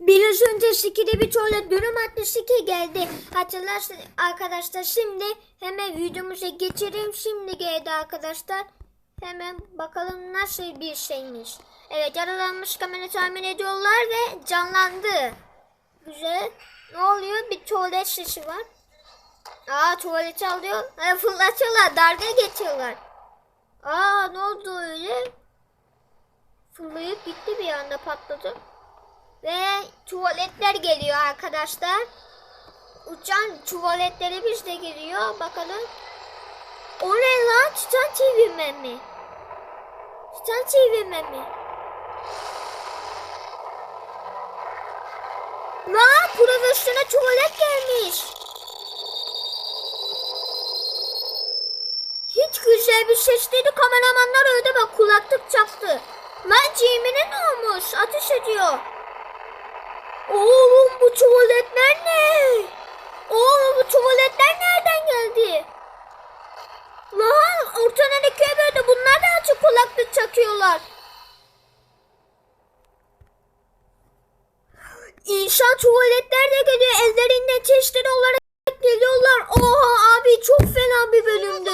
Biraz önce Siki'de bir tuvalet durum attı Siki geldi. Hatırlarsın arkadaşlar şimdi hemen videomuza geçelim. Şimdi geldi arkadaşlar. Hemen bakalım nasıl bir şeymiş. Evet yaralanmış kamera tahmin ediyorlar ve canlandı. Güzel. Ne oluyor? Bir tuvalet sesi var. Aa tuvaleti alıyor. Ha, fırlatıyorlar. Darga geçiyorlar. Aa ne oldu öyle? Fırlayıp gitti bir anda patladı. Ve tuvaletler geliyor arkadaşlar. Uçan tuvaletlerimiz de geliyor. Bakalım. O ne lan? Titan TV mi? Titan TV mi? Lan profesyonel tuvalet gelmiş. Hiç güzel bir ses dedi. Kameramanlar öyle bak kulaklık çaktı. Lan Jimmy'ne ne olmuş? Ateş ediyor. Oğlum bu tuvaletler ne? Oğlum bu tuvaletler nereden geldi? Lan ortadan ikiye böldü. Bunlar da açık kulaklık takıyorlar. İnsan tuvaletler de geliyor. Ellerinde testere olarak geliyorlar. Oha abi çok fena bir bölümdü.